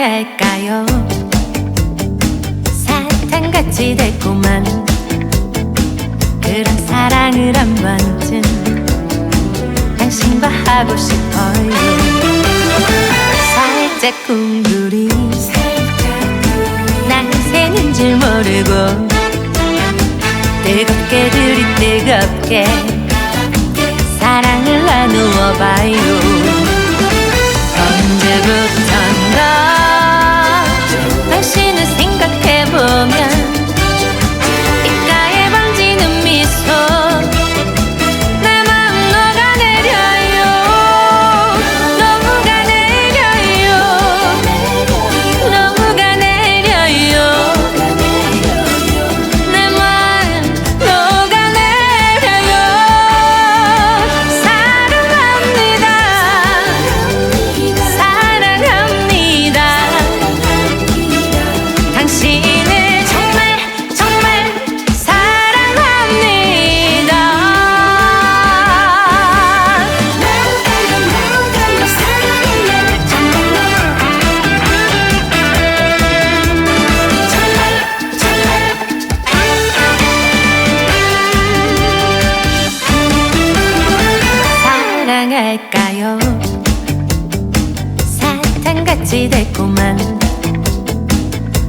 할까요? 사탕같이 달콤한 그런 사랑을 한 번쯤 당신과 하고 싶어요 살짝 꿈들이 난 새는 줄 모르고 뜨겁게 들이 뜨겁게 사랑을 나누어 봐요 언제부터 할까요? 사탕같이 달콤한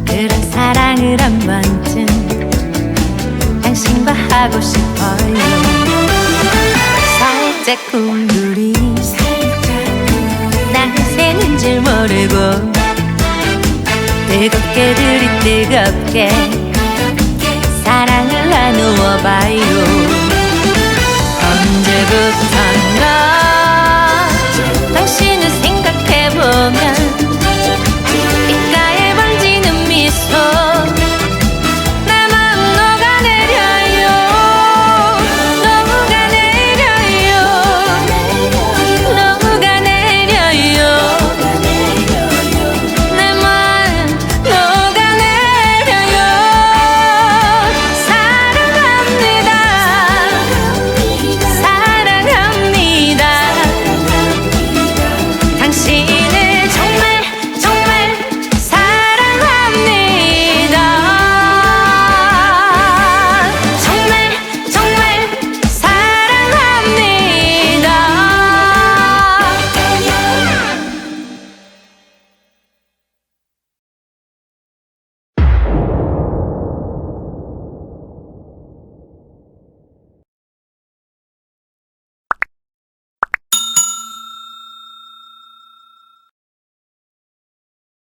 그런 사랑을 한 번쯤 당신과 하고 싶어요. 살짝 꿈꾸리 난 새는 줄 모르고 뜨겁게 들이 뜨겁게 사랑을 나누어 봐요